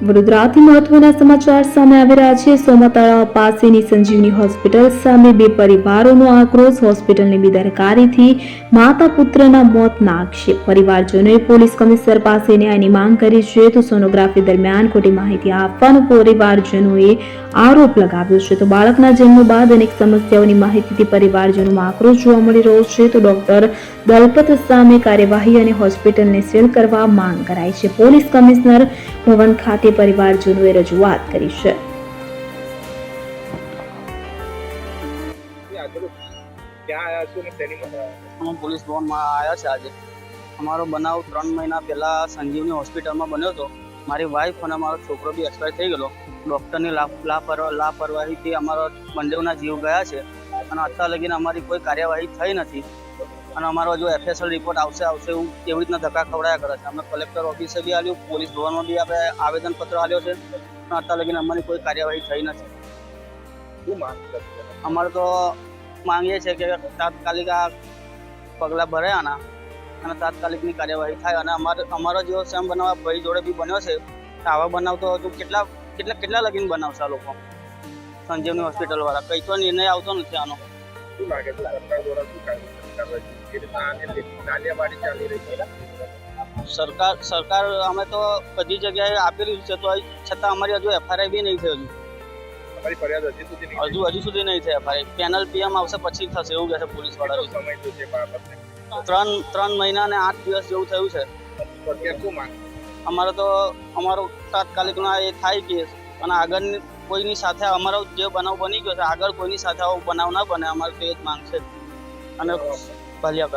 વડોદરાથી મહત્વના સમાચાર સામે આવી રહ્યા છે. સોમતળા પાસેની સંજીવની હોસ્પિટલ સામે બે પરિવારોનો આક્રોશ. હોસ્પિટલની બેદરકારીથી માતા પુત્રના મોતના આક્ષેપ પરિવારજનોએ પોલીસ કમિશનર પાસે ન્યાયની માંગ કરી છે. તો સોનોગ્રાફી દરમિયાન ખોટી માહિતી આપવાનો પરિવારજનોએ આરોપ લગાવ્યો છે. તો બાળકના જન્મ બાદ અનેક સમસ્યાઓની માહિતીથી પરિવારજનોમાં આક્રોશ જોવા મળી રહ્યો છે. તો ડોક્ટર દલપત સામે કાર્યવાહી અને હોસ્પિટલને સીલ કરવા માંગ કરાઈ છે. પોલીસ કમિશનર ભવન ખાતે પરિવારજનોએ રજૂઆત કરી છે. અમે પોલીસ ભવનમાં આવ્યા છે આજે. અમારો બનાવ ત્રણ મહિના પહેલા સંજીવની હોસ્પિટલમાં બન્યો હતો. મારી વાઈફ અને અમારો છોકરો બી એક્સપાયર થઈ ગયેલો. ડૉક્ટરની લાપ- લાપરવા લાપરવાહીથી અમારા બંનેઓના જીવ ગયા છે. અને અત્યાર લગીને અમારી કોઈ કાર્યવાહી થઈ નથી. અને અમારો જો એફએસએલ રિપોર્ટ આવશે આવશે એવું એવી રીતના ધક્કા ખવડાયા કરે છે? અમે કલેક્ટર ઓફિસે બી આવ્યું પોલીસ ભવનમાં બી આપણે આવેદનપત્ર આવ્યો છે. પણ અત્યાર લગીને અમારી કોઈ કાર્યવાહી થઈ નથી. અમારે તો માંગીએ છીએ કે તાત્કાલિક આ પગલાં ભરે આના અને તાત્કાલિકની કાર્યવાહી થાય. અને અમારે અમારો જેવો સેમ બનાવવા ભાઈ જોડે બી બન્યો છે તો આવા બનાવતો હજુ કેટલા કેટલા કેટલા લગીન બનાવશે આ લોકો? સંજીવની હોસ્પિટલ વાળા. કંઈ તો નિર્ણય આવતો નથી આનો. શું લાગે છે. સરકાર દ્વારા શું કાર્યવાહી ચાલી રહી છે. સરકાર સરકાર અમે તો બધી જગ્યાએ આપેલી છે. તો છતાં અમારી હજુ એફઆરઆઈ બી નહીં થઈ હજુ તમારી ફરિયાદ હજી સુધી હજુ હજુ સુધી નહીં થઈ એફઆરઆઈ પેનલ પીએમ આવશે પછી થશે એવું કહે છે પોલીસવાળા સમય થયો છે ત્રણ ત્રણ મહિના ને આઠ દિવસ જેવું થયું છે. અત્યારે શું માંગ અમારે તો અમારો તાત્કાલિકના એ થાય કેસ. અને આગળની કોઈની સાથે અમારો જે બનાવ બની ગયો છે આગળ કોઈની સાથે આવો બનાવ ના બને અમારે તો એ જ માંગ છે. અને ભલ્યા કરે.